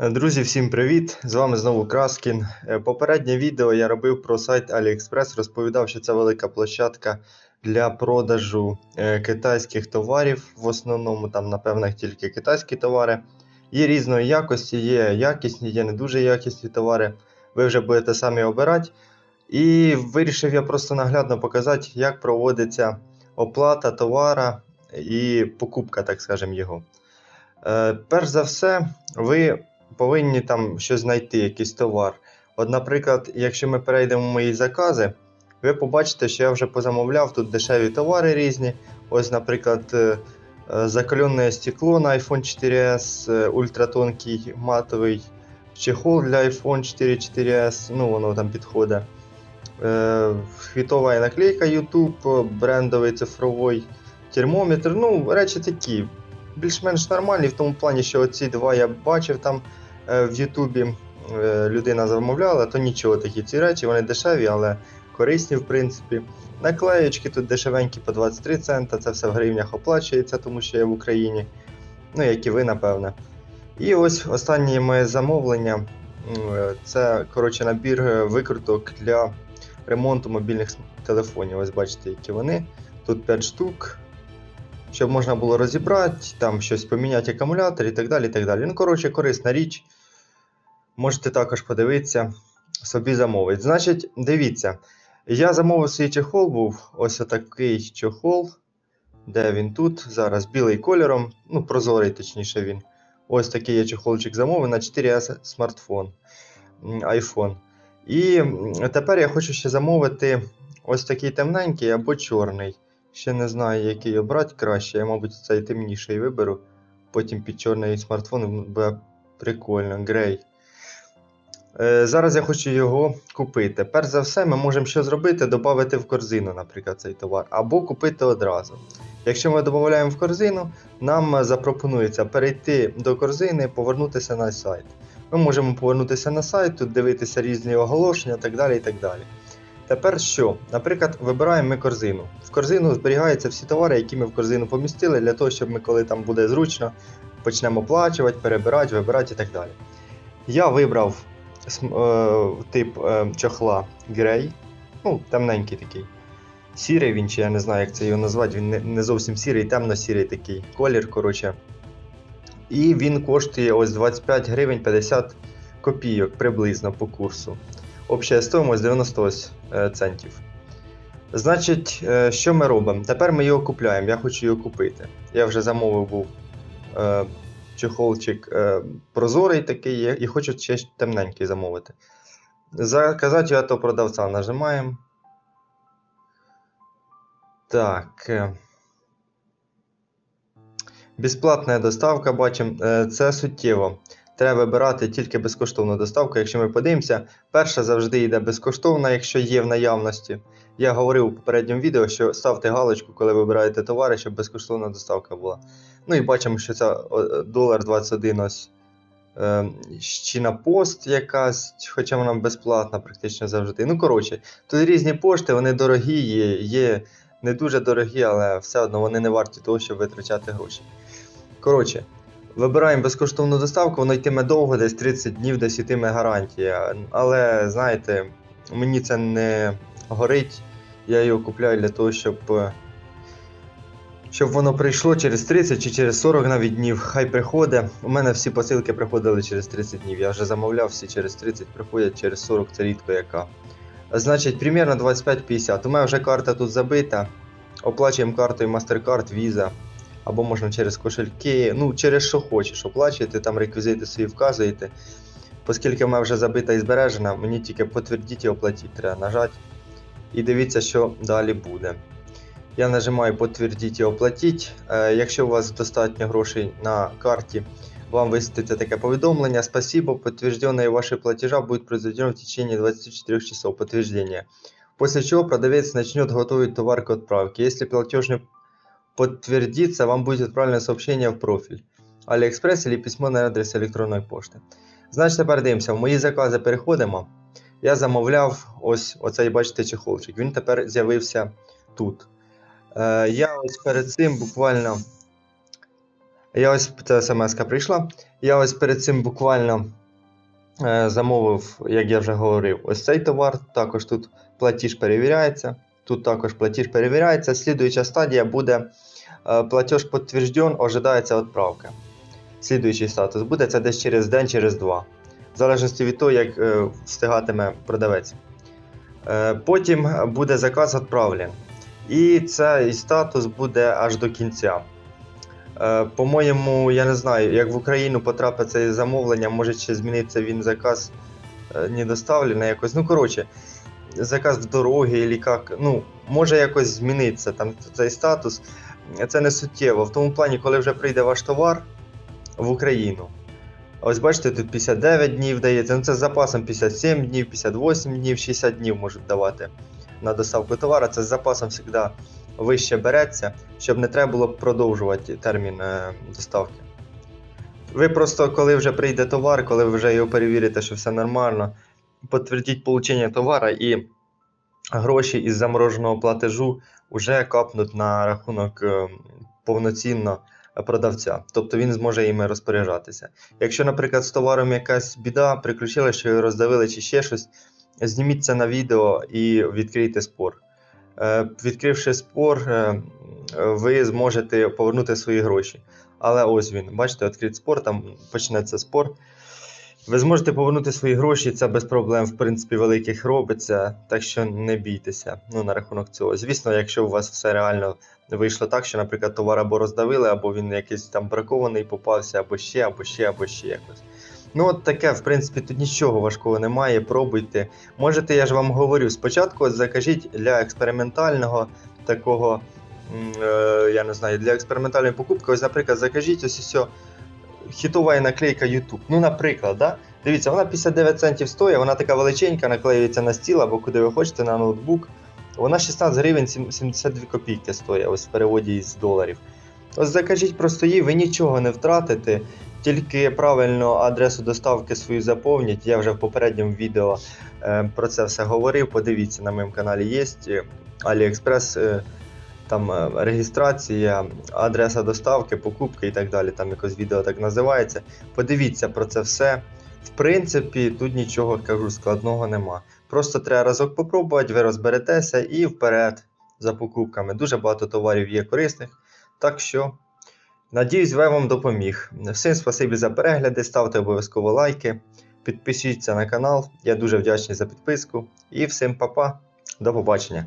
Друзі, всім привіт! З вами знову Краскін. Е, Попереднє відео я робив про сайт AliExpress, розповідав, що це велика площадка для продажу е, китайських товарів. В основному там, напевно, тільки китайські товари. Є різної якості, є якісні, є не дуже якісні товари. Ви вже будете самі обирати. І вирішив я просто наглядно показати, як проводиться оплата товара і покупка, так скажемо, його. Е, Перш за все, ви повинні там щось знайти, якийсь товар. От, наприклад, якщо ми перейдемо в мої закази, ви побачите, що я вже позамовляв тут дешеві товари різні. Ось, наприклад, е, е, стекло на iPhone 4S, е, ультратонкий матовий чехол для iPhone 4 4S, ну воно там підходить. Хвітова наклейка YouTube, брендовий цифровий термометр. Ну, речі такі, більш-менш нормальні в тому плані, що оці два я бачив там е, в Ютубі. е, Людина замовляла, то нічого такі ці речі, вони дешеві, але корисні, в принципі. Наклеєчки тут дешевенькі по 23 цента, це все в гривнях оплачується, тому що я в Україні. Ну, як і ви, напевне. І ось останнє моє замовлення. е, Це коротше набір викруток для ремонту мобільних телефонів. Ось бачите, які вони. Тут 5 штук щоб можна було розібрати, там щось поміняти акумулятор і так далі. і так далі. Ну, коротше, корисна річ. Можете також подивитися, собі замовити. Значить, дивіться, я замовив свій чехол, був ось такий чехол. Де він тут? Зараз білий кольором, ну, прозорий, точніше він. Ось такий я чехолчик замовив на 4S смартфон iPhone. І тепер я хочу ще замовити ось такий темненький або чорний. Ще не знаю, який обрати краще. Я, мабуть, цей темніший виберу. Потім під чорний смартфон буде прикольно, грей. Е, зараз я хочу його купити. Перш за все, ми можемо що зробити? Додати в корзину, наприклад, цей товар, або купити одразу. Якщо ми додаємо в корзину, нам запропонується перейти до корзини, повернутися на сайт. Ми можемо повернутися на сайт, тут дивитися різні оголошення так далі. і так далі. Тепер що? Наприклад, вибираємо ми корзину. В корзину зберігаються всі товари, які ми в корзину помістили, для того, щоб ми, коли там буде зручно, почнемо оплачувати, перебирати, вибирати і так далі. Я вибрав е, тип е, чохла Grey, ну, темненький такий. Сірий він, чи я не знаю, як це його назвати, він не зовсім сірий, темно-сірий такий колір, коротше. І він коштує ось 25 гривень 50 копійок приблизно по курсу. Обща стоїмость 90 е, центів. Значить, е, що ми робимо? Тепер ми його купляємо. Я хочу його купити. Я вже замовив був е, чехолчик е, прозорий такий, і хочу ще темненький замовити. Заказати його до продавця нажимаємо. Так. Безплатна доставка, бачимо, це суттєво. Треба вибирати тільки безкоштовну доставку. Якщо ми подивимося, перша завжди йде безкоштовна, якщо є в наявності. Я говорив у попередньому відео, що ставте галочку, коли вибираєте товари, щоб безкоштовна доставка була. Ну і бачимо, що це долар 21 ось. Е, Щіна пост якась, хоча вона безплатна практично завжди. Ну, коротше, тут різні пошти, вони дорогі, є, є не дуже дорогі, але все одно вони не варті того, щоб витрачати гроші. Коротше, вибираємо безкоштовну доставку, воно йтиме довго, десь 30 днів, десь йтиме гарантія. Але знаєте, мені це не горить. Я його купляю для того, щоб. Щоб воно прийшло через 30 чи через 40 навіть днів, хай приходить. У мене всі посилки приходили через 30 днів. Я вже замовляв, всі через 30 приходять, через 40 це рідко яка. Значить, примерно 25-50. У мене вже карта тут забита. Оплачуємо картою MasterCard, Visa. Або можна через кошельки, ну через що хочеш, оплачуєте, там реквізити свої вказуєте. Оскільки в мене вже забита і збережена, мені тільки потвердіть і оплатіть треба нажати. І дивіться, що далі буде. Я нажимаю «Подтвердіть і оплатіть. Е, якщо у вас достатньо грошей на карті, вам висвітиться таке повідомлення. Спасибо, подтвержденные ваши платежа будет произведено в течение 24 часов подтверждения. После чего продавец начнет готовить товар к отправке. Если платеж подтвердится, вам будет отправлено сообщение в профиль AliExpress или письмо на адрес електронної пошти. Значить, тепер дивимося, в мої закази переходимо. Я замовляв ось оцей, бачите, чехолчик. Він тепер з'явився тут. Е, я ось перед цим буквально Я ось ця смс прийшла. Я ось перед цим буквально е, замовив, як я вже говорив, ось цей товар. Також тут платіж перевіряється. Тут також платіж перевіряється. Слідуюча стадія буде е, платеж підтверджен, ожидається відправка. Слідуючий статус буде це десь через день, через два. В залежності від того, як е, встигатиме продавець. Е, Потім буде заказ відправлен. І цей статус буде аж до кінця. По-моєму, я не знаю, як в Україну потрапить це замовлення, може ще зміниться він заказ не доставлений якось. Ну, коротше, заказ в дороги, або як, ну, може якось змінитися там цей статус. Це не суттєво. В тому плані, коли вже прийде ваш товар в Україну. Ось бачите, тут 59 днів дається. Ну це з запасом 57 днів, 58 днів, 60 днів можуть давати на доставку товару. Це з запасом завжди вище береться, щоб не треба було продовжувати термін е, доставки. Ви просто, коли вже прийде товар, коли ви вже його перевірите, що все нормально, підтвердіть получення товара і гроші із замороженого платежу вже капнуть на рахунок е, повноцінно продавця. Тобто він зможе іми розпоряджатися. Якщо, наприклад, з товаром якась біда, приключила, що його роздавили чи ще щось, зніміть це на відео і відкрийте спор. Е, Відкривши спор, е, ви зможете повернути свої гроші. Але ось він, бачите, відкрит спор, там почнеться спор. Ви зможете повернути свої гроші, це без проблем, в принципі, великих робиться, так що не бійтеся ну, на рахунок цього. Звісно, якщо у вас все реально вийшло так, що, наприклад, товар або роздавили, або він якийсь там бракований попався, або ще, або ще, або ще якось. Ну, от таке, в принципі, тут нічого важкого немає, пробуйте. Можете, я ж вам говорю, спочатку закажіть для експериментального такого, е, я не знаю, для експериментальної покупки, ось, наприклад, закажіть ось ось хітова наклейка YouTube. Ну, наприклад, да? дивіться, вона 59 центів стоїть, вона така величенька, наклеюється на стіл або куди ви хочете на ноутбук. Вона 16 гривень 72 копійки стоїть, ось в переводі із доларів. Ось закажіть просто її, ви нічого не втратите, тільки правильно адресу доставки свою заповніть. Я вже в попередньому відео е, про це все говорив. Подивіться, на моєму каналі є AliExpress, е, там е, реєстрація, адреса доставки, покупки і так далі. Там якось відео так називається. Подивіться про це все. В принципі, тут нічого кажу складного нема. Просто треба разок попробувати, ви розберетеся і вперед за покупками. Дуже багато товарів є корисних. Так що, надіюсь, я вам допоміг. Всім спасибі за перегляди, ставте обов'язково лайки, підпишіться на канал. Я дуже вдячний за підписку. І всім па-па, до побачення.